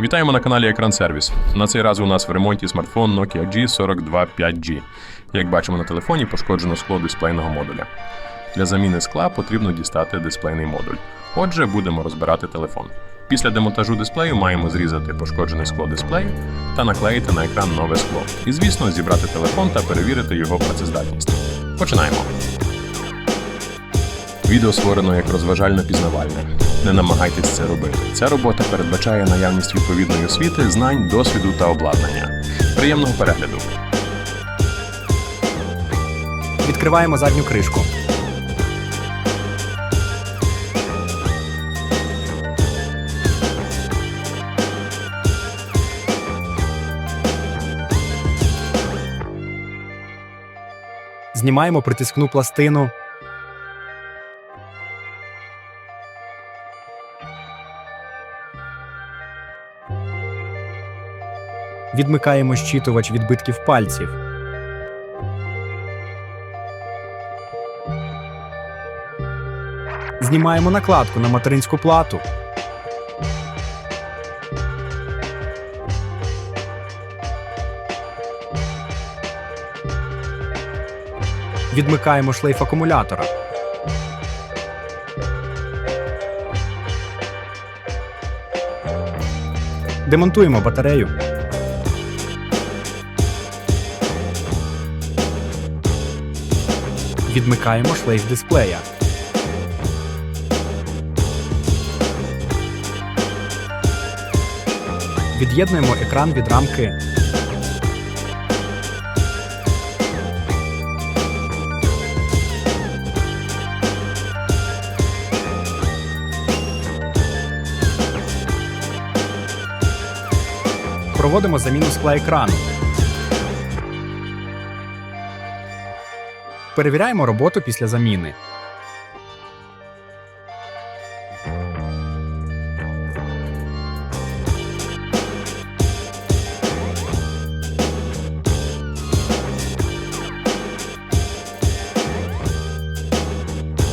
Вітаємо на каналі Екран Сервіс. На цей раз у нас в ремонті смартфон Nokia G42 5G. Як бачимо на телефоні, пошкоджено скло дисплейного модуля. Для заміни скла потрібно дістати дисплейний модуль. Отже, будемо розбирати телефон. Після демонтажу дисплею маємо зрізати пошкоджене скло дисплею та наклеїти на екран нове скло. І, звісно, зібрати телефон та перевірити його працездатність. Починаємо. Відео створено як розважально-пізнавальне. Не намагайтесь це робити. Ця робота передбачає наявність відповідної освіти, знань, досвіду та обладнання. Приємного перегляду! Відкриваємо задню кришку. Знімаємо притискну пластину. Відмикаємо щитувач відбитків пальців. Знімаємо накладку на материнську плату. Відмикаємо шлейф акумулятора. Демонтуємо батарею. Відмикаємо шлейф дисплея. Від'єднуємо екран від рамки. Проводимо заміну скла екрану. Перевіряємо роботу після заміни.